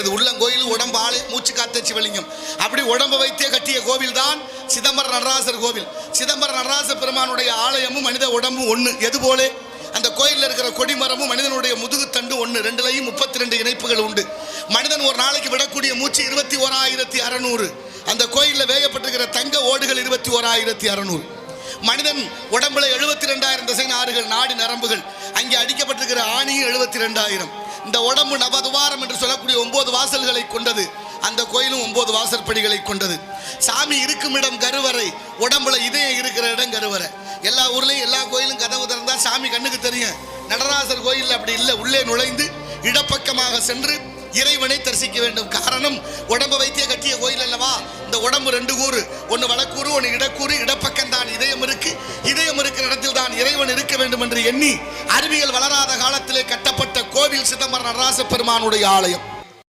இது உள்ளங்கோயில் உடம்பு ஆளு மூச்சு காத்தச்சு வலிங்கம் அப்படி உடம்பு வைத்தே கட்டிய கோவில் தான் சிதம்பர நடராசர் கோவில். சிதம்பர நடராச பெருமானுடைய ஆலயமும் மனித உடம்பும் ஒன்று எது போலே? அந்த கோயிலில் இருக்கிற கொடிமரமும் மனிதனுடைய முதுகுத்தண்டு ஒன்று ரெண்டுலையும் முப்பத்தி ரெண்டு இணைப்புகள் உண்டு. மனிதன் ஒரு நாளைக்கு விடக்கூடிய மூச்சு இருபத்தி ஓராயிரத்தி அறநூறு. அந்த கோயிலில் வேயப்பட்டிருக்கிற தங்க ஓடுகள் இருபத்தி ஓராயிரத்தி அறநூறு. மனிதன் உடம்புல எழுபத்தி ரெண்டாயிரம் திசை நாறுகள் நாடி நரம்புகள். அங்கே அடிக்கப்பட்டிருக்கிற ஆணியும் எழுபத்தி ரெண்டாயிரம். இந்த உடம்பு நவதுவாரம் என்று சொல்லக்கூடிய ஒன்பது வாசல்களை கொண்டது. அந்த கோயிலும் ஒன்பது வாசற்படிகளை கொண்டது. சாமி இருக்கும் இடம் கருவறை உடம்புல இதயம் இருக்கிற இடம் கருவறை. எல்லா ஊர்லேயும் எல்லா கோயிலும் கதவு திறந்தால் சாமி கண்ணுக்கு தெரியும். நடராசர் கோயில் அப்படி இல்லை உள்ளே நுழைந்து இடப்பக்கமாக சென்று இறைவனை தரிசிக்க வேண்டும். காரணம் உடம்பு வைத்திய கட்டிய கோயில் அல்லவா? இந்த உடம்பு ரெண்டு கூறு. ஒன்று வடக்கூறு ஒன்று இடக்கூறு இடப்பக்கம் தான் இதயம் இருக்கு. இதயம் இருக்கிற இடத்தில் தான் இறைவன் இருக்க வேண்டும் என்று எண்ணி அறிவியல் வளராத காலத்திலே கட்டப்பட்ட கோவில் சிதம்பரம் நடராச பெருமானுடைய ஆலயம்.